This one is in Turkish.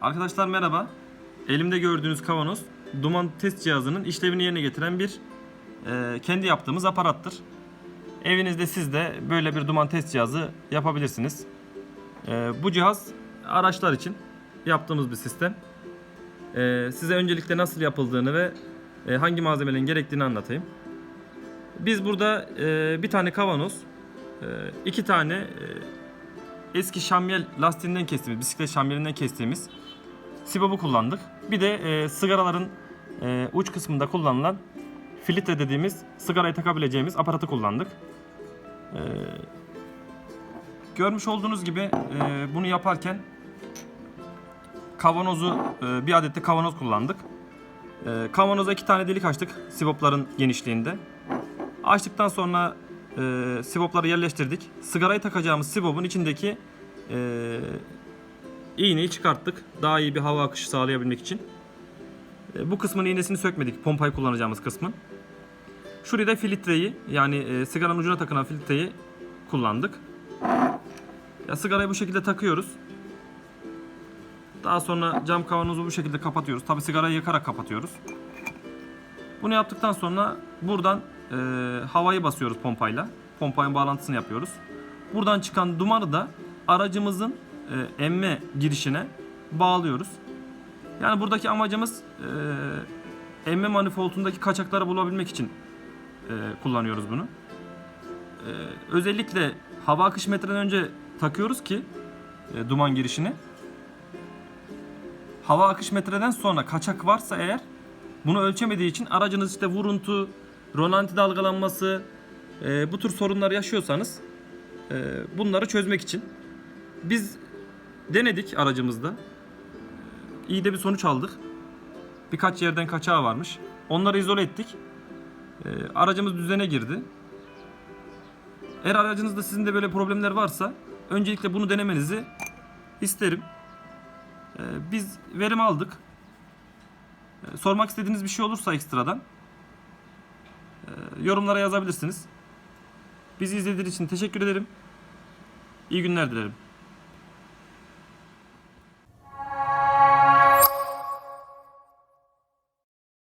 Arkadaşlar merhaba. Elimde gördüğünüz kavanoz duman test cihazının işlevini yerine getiren bir e, kendi yaptığımız aparattır. Evinizde siz de böyle bir duman test cihazı yapabilirsiniz. E, bu cihaz araçlar için yaptığımız bir sistem. E, size öncelikle nasıl yapıldığını ve e, hangi malzemelerin gerektiğini anlatayım. Biz burada e, bir tane kavanoz, e, iki tane e, eski şamyel lastiğinden kestiğimiz, bisiklet şamyelinden kestiğimiz sibobu kullandık. Bir de e, sigaraların e, uç kısmında kullanılan filtre dediğimiz sigarayı takabileceğimiz aparatı kullandık. E, görmüş olduğunuz gibi e, bunu yaparken kavanozu e, bir adet de kavanoz kullandık. E, kavanoza iki tane delik açtık sibopların genişliğinde. Açtıktan sonra e, sibopları yerleştirdik. Sigarayı takacağımız sibopun içindeki e, iğneyi çıkarttık. Daha iyi bir hava akışı sağlayabilmek için. E, bu kısmın iğnesini sökmedik. Pompayı kullanacağımız kısmın. Şuraya da filtreyi yani e, sigaranın ucuna takılan filtreyi kullandık. Ya sigarayı bu şekilde takıyoruz. Daha sonra cam kavanozu bu şekilde kapatıyoruz. Tabi sigarayı yakarak kapatıyoruz. Bunu yaptıktan sonra buradan e, havayı basıyoruz pompayla. Pompanın bağlantısını yapıyoruz. Buradan çıkan dumanı da aracımızın e, emme girişine bağlıyoruz. Yani buradaki amacımız e, emme manifoldundaki kaçakları bulabilmek için e, kullanıyoruz bunu. E, özellikle hava akış metreden önce takıyoruz ki e, duman girişini. Hava akış metreden sonra kaçak varsa eğer bunu ölçemediği için aracınız işte vuruntu, rolanti dalgalanması e, bu tür sorunlar yaşıyorsanız e, bunları çözmek için biz denedik aracımızda. İyi de bir sonuç aldık. Birkaç yerden kaçağı varmış. Onları izole ettik. E, aracımız düzene girdi. Eğer aracınızda sizin de böyle problemler varsa öncelikle bunu denemenizi isterim. E, biz verim aldık. E, sormak istediğiniz bir şey olursa ekstradan e, yorumlara yazabilirsiniz. Bizi izlediğiniz için teşekkür ederim. İyi günler dilerim.